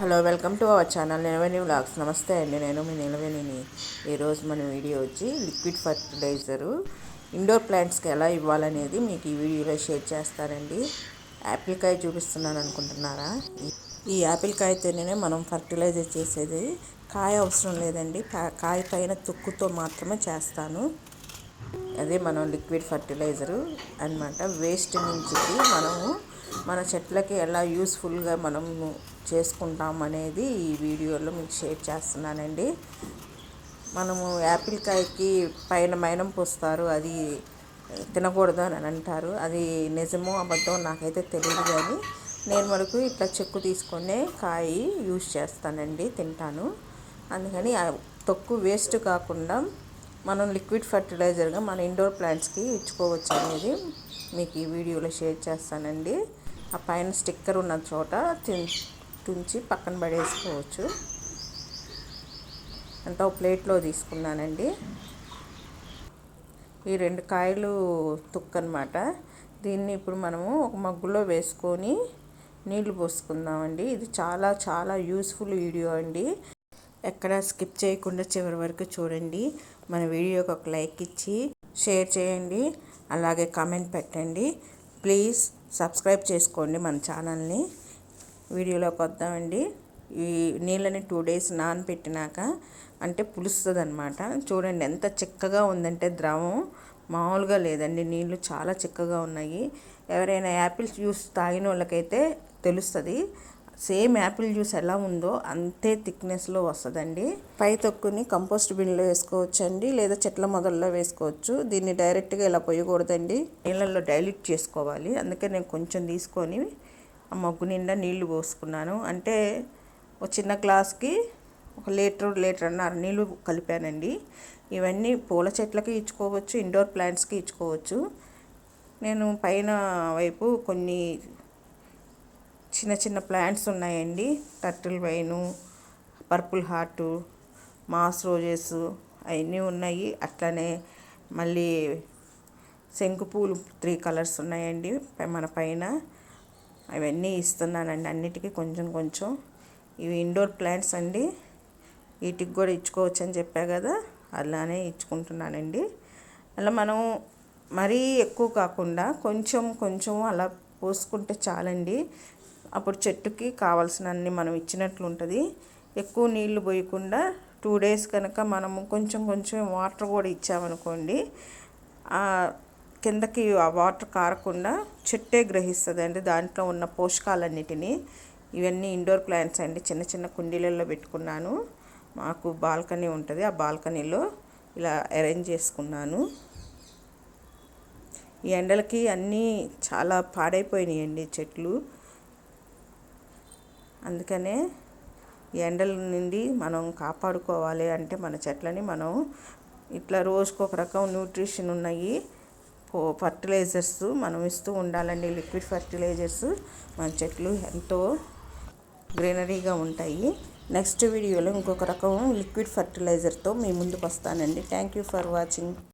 Hello welcome to our channel Nilaveni vlogs. నమస్తే అండి నేను మీ నిలవేణిని ఈరోజు మన వీడియో వచ్చి లిక్విడ్ ఫర్టిలైజరు. ఇండోర్ ప్లాంట్స్కి ఎలా ఇవ్వాలనేది మీకు ఈ వీడియోలో షేర్ చేస్తానండి. యాపిల్ కాయ చూపిస్తున్నాను అనుకుంటున్నారా? ఈ యాపిల్ కాయతోనే మనం ఫర్టిలైజర్ చేసేది కాయ అవసరం లేదండి. కాయ పైన తుక్కుతో మాత్రమే చేస్తాను. అదే మనం లిక్విడ్ ఫర్టిలైజరు అనమాట వేస్ట్ నుంచి మనము మన చెట్లకి ఎలా యూస్ఫుల్గా మనము చేసుకుంటాం అనేది ఈ వీడియోలో మీకు షేర్ చేస్తున్నానండి. మనము యాపిల్ కాయకి పైన మైనం పోస్తారు అది తినకూడదు అని అంటారు. అది నిజమో అబద్ధం నాకైతే తెలియదు కానీ నేను వరకు ఇట్లా చెక్కు తీసుకునే కాయ యూజ్ చేస్తానండి తింటాను. అందుకని తొక్కు వేస్ట్ కాకుండా మనం లిక్విడ్ ఫర్టిలైజర్గా మన ఇండోర్ ప్లాంట్స్కి ఇచ్చుకోవచ్చు అనేది మీకు ఈ వీడియోలో షేర్ చేస్తానండి. ఆ పైన స్టిక్కర్ ఉన్న చోట తుంచి పక్కన పడేసుకోవచ్చు. అంతా ఒక ప్లేట్లో తీసుకున్నానండి. ఈ రెండు కాయలు తుక్కనమాట. దీన్ని ఇప్పుడు మనము ఒక మగ్గులో వేసుకొని నీళ్ళు పోసుకుందామండి. ఇది చాలా చాలా యూస్ఫుల్ వీడియో అండి. ఎక్కడ స్కిప్ చేయకుండా చివరి వరకు చూడండి. మన వీడియోకి ఒక లైక్ ఇచ్చి షేర్ చేయండి. అలాగే కామెంట్ పెట్టండి. ప్లీజ్ సబ్స్క్రైబ్ చేసుకోండి మన ఛానల్ని. వీడియోలోకి వద్దామండి. ఈ నీళ్ళని టూ డేస్ నానబెట్టినాక అంటే పులుస్తుంది అనమాట చూడండి ఎంత చిక్కగా ఉందంటే ద్రవం. మామూలుగా లేదండి. నీళ్ళు చాలా చిక్కగా ఉన్నాయి. ఎవరైనా యాపిల్స్ జ్యూస్ తాగిన వాళ్ళకైతే తెలుస్తుంది. సేమ్ యాపిల్ జ్యూస్ ఎలా ఉందో అంతే థిక్నెస్లో వస్తుందండి. పై తొక్కుని కంపోస్ట్ బిన్లో వేసుకోవచ్చండి లేదా చెట్ల మొదల్లో వేసుకోవచ్చు. దీన్ని డైరెక్ట్గా ఇలా పోయకూడదండి. నీళ్ళల్లో డైల్యూట్ చేసుకోవాలి. అందుకే నేను కొంచెం తీసుకొని ఆ మగ్గు నిండా నీళ్ళు పోసుకున్నాను. అంటే ఒక చిన్న గ్లాస్కి ఒక లీటర్ లీటర్ అన్నర నీళ్ళు కలిపానండి. ఇవన్నీ పూల చెట్లకి ఇచ్చుకోవచ్చు ఇండోర్ ప్లాంట్స్కి ఇచ్చుకోవచ్చు. నేను పైన వైపు కొన్ని చిన్న చిన్న ప్లాంట్స్ ఉన్నాయండి. Turtle vine purple heart moss roses అవన్నీ ఉన్నాయి. అట్లనే మళ్ళీ శంకు పూలు త్రీ కలర్స్ ఉన్నాయండి. మన పైన అవన్నీ ఇస్తున్నానండి. అన్నిటికీ కొంచెం కొంచెం ఇవి ఇండోర్ ప్లాంట్స్ అండి. వీటికి కూడా ఇచ్చుకోవచ్చు అని చెప్పా కదా అలానే ఇచ్చుకుంటున్నానండి. అలా మనం మరీ ఎక్కువ కాకుండా కొంచెం కొంచెం అలా పోసుకుంటే చాలండి. అప్పుడు చెట్టుకి కావాల్సినన్ని మనం ఇచ్చినట్లు ఉంటుంది ఎక్కువ నీళ్ళు పోయకుండా టూ డేస్ కనుక మనము కొంచెం కొంచెం వాటర్ కూడా ఇచ్చామనుకోండి కిందకి ఆ వాటర్ కారకుండా చెట్టే గ్రహిస్తుంది అండి దాంట్లో ఉన్న పోషకాలన్నిటినీ. ఇవన్నీ ఇండోర్ ప్లాంట్స్ అండి. చిన్న చిన్న కుండీలలో పెట్టుకున్నాను. మాకు బాల్కనీ ఉంటుంది. ఆ బాల్కనీలో ఇలా అరేంజ్ చేసుకున్నాను. ఈ ఎండలకి అన్నీ చాలా పాడైపోయినాయండి చెట్లు. అందుకనే ఎండల నుండి మనం కాపాడుకోవాలి అంటే మన చెట్లని మనం ఇట్లా రోజుకు ఒక రకం న్యూట్రిషన్ ఉన్నాయి. ఫర్టిలైజర్స్ మనం ఇస్తూ ఉండాలండి. లిక్విడ్ ఫర్టిలైజర్స్ మన చెట్లు ఎంతో గ్రీనరీగా ఉంటాయి. నెక్స్ట్ వీడియోలో ఇంకొక రకం లిక్విడ్ ఫర్టిలైజర్తో మీ ముందుకు వస్తానండి. Thank you for watching.